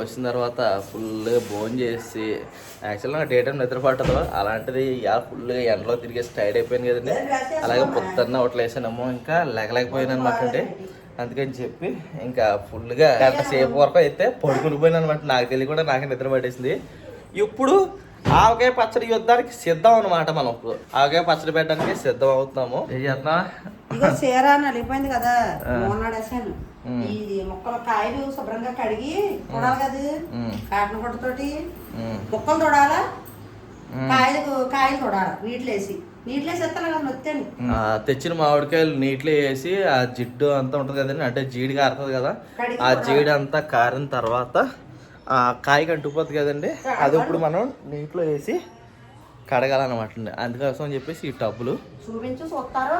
వచ్చిన తర్వాత ఫుల్గా భోజనం చేసి యాక్చువల్గా నాకు డే టైం నిద్ర పట్టదు అలాంటిది ఇలా ఫుల్గా ఎండలో తిరిగేసి టైర్డ్ అయిపోయింది కదండి. అలాగే పొద్దున్న ఒకటి వేసానేమో ఇంకా లేకలేకపోయాను అనమాట అండి. అందుకని చెప్పి ఇంకా ఫుల్గా గంట సేపు వరకు అయితే పడుకుని పోయాను అనమాట నాకు తెలియ కూడా నాకే నిద్ర పట్టేసింది. ఇప్పుడు ఆవకాయ పచ్చడి యుద్ధానికి సిద్ధం అనమాట మనం ఇప్పుడు. ఆవకాయ పచ్చడి పెట్టడానికి సిద్ధం అవుతున్నాము. ఏం చేస్తున్నా చీర కదా ఈ ముక్కలు కాయలు శుభ్రంగా కడిగి తొడాలి కదా. కాటన్ గుడ్డతోటి ముక్కలు తొడాలా? కాయలు కాయలు తొడాలి? నీటిలో వేసి నీటిలో వేసి ఎత్తాను? కదా నొత్తాను తెచ్చిన మామిడికాయలు నీటిలో వేసి ఆ జిడ్డు అంతా ఉంటుంది కదండి అంటే జీడి కారుతుంది కదా. ఆ జీడి అంతా కారిన తర్వాత ఆ కాయ కంటుకుపోతుంది కదండి అది ఇప్పుడు మనం నీటిలో వేసి కడగాలన్నమాట అండి. అందుకోసం అని చెప్పేసి ఈ టబ్బులు. చూపించు చూస్తారు.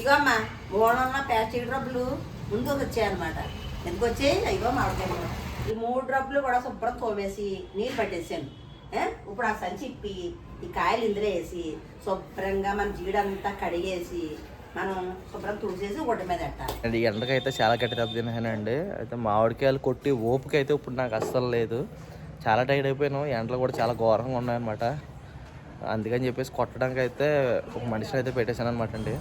ఇగో అమ్మా మూడున్న ప్లాస్టిక్ డబ్బులు ముందు వచ్చాయన్నమాట ఎందుకు వచ్చాయి అయ్యో మామిడికాయలు ఈ మూడు డబ్బులు కూడా శుభ్రం తోమేసి నీళ్ళు పట్టేసాను. ఇప్పుడు ఆ సంచి ఇప్పి ఈ కాయలు ఇందులో వేసి శుభ్రంగా మన జీడంతా కడిగేసి మనం శుభ్రం తుడిచేసి మీద పెట్టాలి. ఎండకైతే చాలా గట్టి దెబ్బతిన్నానండి. అయితే మామిడికాయలు కొట్టి ఓపిక అయితే ఇప్పుడు నాకు అస్సలు లేదు. చాలా టైర్డ్ అయిపోయాను. ఎండలు కూడా చాలా ఘోరంగా ఉన్నాయన్నమాట. అందుకని చెప్పేసి కొట్టడానికి అయితే ఒక మనిషిని అయితే పెట్టేశాను అనమాట అండి.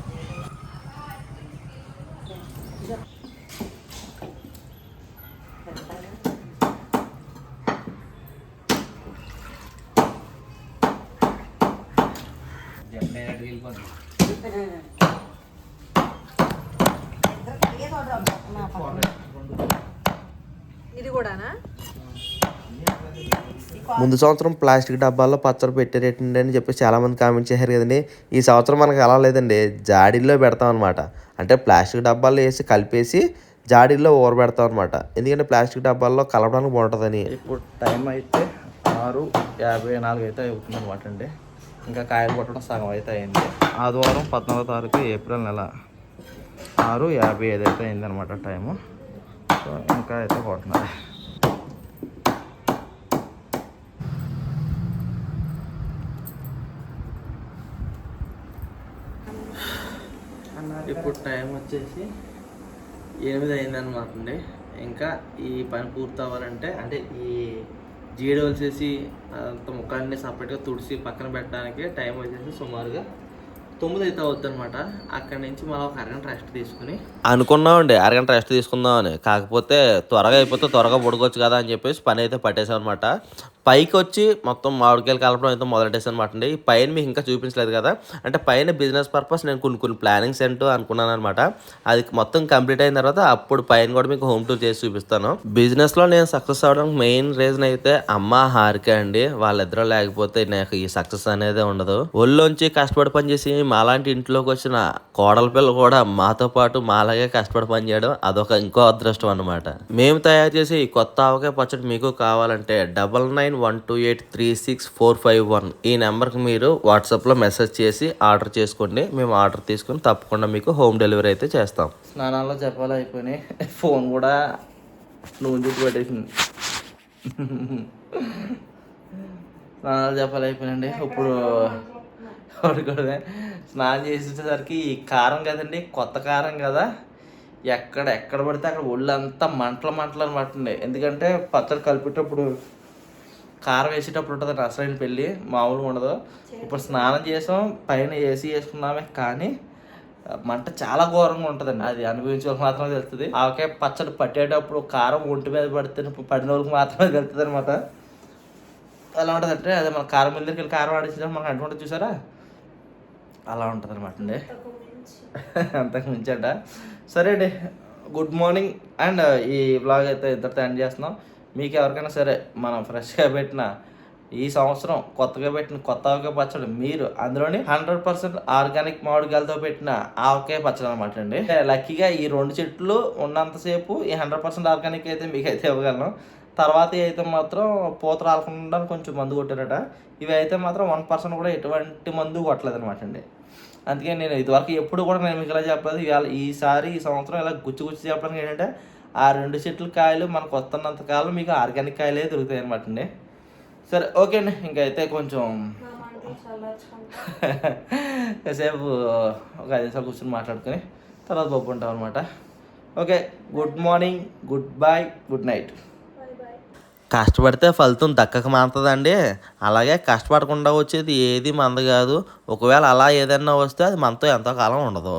ఇది కూడానా? ముందు సంవత్సరం ప్లాస్టిక్ డబ్బాల్లో పచ్చడి పెట్టారేటండి అని చెప్పి చాలా మంది కామెంట్ చేశారు కదండి. ఈ సంవత్సరం మనకు అలా లేదండి. జాడీల్లో పెడతాం అనమాట అంటే ప్లాస్టిక్ డబ్బాల్లో వేసి కలిపేసి జాడీల్లో ఊరబెడతాం అనమాట ఎందుకంటే ప్లాస్టిక్ డబ్బాల్లో కలపడానికి బాగుంటుందని. ఇప్పుడు టైం అయితే ఆరు యాభై నాలుగు అయితే అవుతుంది అనమాట అండి. ఇంకా కాయలు కొట్టడం సగం అయితే అయింది. ఆదివారం పద్నాలుగో తారీఖు ఏప్రిల్ నెల ఆరు యాభై ఐదు అయితే అయింది అనమాట టైము. సో ఇంకా అయితే కొట్టినారు ఇప్పుడు టైం వచ్చేసి ఎనిమిది అయింది అనమాట అండి. ఇంకా ఈ పని పూర్తి అవ్వాలంటే అంటే ఈ జీడి వచ్చేసి అంత ముఖాన్ని సపరేట్గా తుడిచి పక్కన పెట్టడానికి టైం వచ్చేసి సుమారుగా తొమ్మిది అయితే అవుతుంది అనమాట అక్కడి నుంచి మనం ఒక అరగంట రెస్ట్ తీసుకుని. అనుకున్నామండి అరగంట రెస్ట్ తీసుకుందామని. కాకపోతే త్వరగా అయిపోతే త్వరగా పడుకోవచ్చు కదా అని చెప్పేసి పని అయితే పట్టేసాం అనమాట పైకి వచ్చి మొత్తం మామిడికాయలు కలపడం అయితే మొదలెట్టేసాను అనమాట అండి. ఈ పైన మీకు ఇంకా చూపించలేదు కదా. అంటే పైన బిజినెస్ పర్పస్ నేను కొన్ని కొన్ని ప్లానింగ్స్ ఏంటో అనుకున్నాను అనమాట అది మొత్తం కంప్లీట్ అయిన తర్వాత అప్పుడు పైన కూడా మీకు హోమ్ టూర్ చేసి చూపిస్తాను. బిజినెస్లో నేను సక్సెస్ అవడానికి మెయిన్ రీజన్ అయితే అమ్మ హారిక అండి. వాళ్ళిద్దరూ లేకపోతే నాకు ఈ సక్సెస్ అనేది ఉండదు. ఒళ్ళోంచి కష్టపడి పని చేసి మాలాంటి ఇంట్లోకి వచ్చిన కోడల పిల్ల కూడా మాతో పాటు మాలాగే కష్టపడి పని చేయడం అదొక ఇంకో అదృష్టం అనమాట మేము తయారు చేసే ఈ కొత్త ఆవకాయ పచ్చడి మీకు కావాలంటే double nine one two eight three six four five one ఈ నెంబర్కి మీరు వాట్సాప్లో మెసేజ్ చేసి ఆర్డర్ చేసుకోండి. మేము ఆర్డర్ తీసుకుని తప్పకుండా మీకు హోమ్ డెలివరీ అయితే చేస్తాం. స్నానాల్లో చెప్పాలి అయిపోయినాయి. ఫోన్ కూడా నూనె చుట్టూ పెట్టేసింది. స్నానాలు చెప్పాలి అయిపోయినండి ఇప్పుడు పడుకోవడమే స్నానం చేసేసరికి ఈ కారం కదండి కొత్త కారం కదా. ఎక్కడ ఎక్కడ పడితే అక్కడ ఒళ్ళంతా మంటలు మంటలు అనమాట ఎందుకంటే పచ్చడి కలిపేటప్పుడు కారం వేసేటప్పుడు ఉంటుంది అసలైన పెళ్ళి మామూలుగా ఉండదు. ఇప్పుడు స్నానం చేసాం పైన ఏసీ వేసుకున్నామే కానీ మంట చాలా ఘోరంగా ఉంటుందండి. అది అనుభవించే వాళ్ళకి మాత్రమే తెలుస్తుంది. ఆవకాయ పచ్చడి పట్టేటప్పుడు కారం ఒంటి మీద పడితే పడిన వాళ్ళకి మాత్రమే తెలుస్తుంది అనమాట ఎలా ఉంటుంది అంటే అదే మన కారం మిల్ దగ్గరికి వెళ్ళి కారం ఆడించడం మనకు అంటుంటుంది చూసారా? అలా ఉంటుంది అనమాట అండి. అంతకు మించి. అంట. సరే అండి గుడ్ మార్నింగ్ అండ్ ఈ బ్లాగ్ అయితే ఇద్దరితో ఎండ్ చేస్తున్నాం. మీకు ఎవరికైనా సరే మనం ఫ్రెష్గా పెట్టిన ఈ సంవత్సరం కొత్తగా పెట్టిన కొత్త ఆవకాయ పచ్చడి మీరు అందులోని హండ్రెడ్ పర్సెంట్ ఆర్గానిక్ మామిడికాయలతో పెట్టిన ఆవకాయ పచ్చడి అనమాట అండి. లక్కీగా ఈ రెండు చెట్లు ఉన్నంతసేపు ఈ హండ్రెడ్ పర్సెంట్ ఆర్గానిక్ అయితే మీకు అయితే ఇవ్వగలను. తర్వాత అయితే మాత్రం పూత రాకుండా కొంచెం మందు కొట్టారట. ఇవి అయితే మాత్రం వన్ పర్సెంట్ కూడా ఎటువంటి మందు కొట్టలేదు అనమాట అండి. అందుకే నేను ఇదివరకు ఎప్పుడు కూడా నేను మీకు ఇలా చెప్పలేదు. ఇవాళ ఈసారి ఈ సంవత్సరం ఇలా గుచ్చి గుచ్చి చెప్పడానికి ఏంటంటే ఆ రెండు చెట్ల కాయలు మనకు వస్తున్నంత కాలం మీకు ఆర్గానిక్ కాయలే దొరుకుతాయి అనమాట అండి. సరే ఓకే అండి. ఇంకైతే కొంచెం కాసేపు ఒక ఐదు నిమిషాలు కూర్చొని మాట్లాడుకొని తర్వాత పప్పుకుంటాం అనమాట okay good morning good bye good night. కష్టపడితే ఫలితం దక్కక మాంతదండి అలాగే కష్టపడకుండా వచ్చేది ఏది మంద కాదు. ఒకవేళ అలా ఏదన్నా వస్తే అది మనతో ఎంతో కాలం ఉండదు.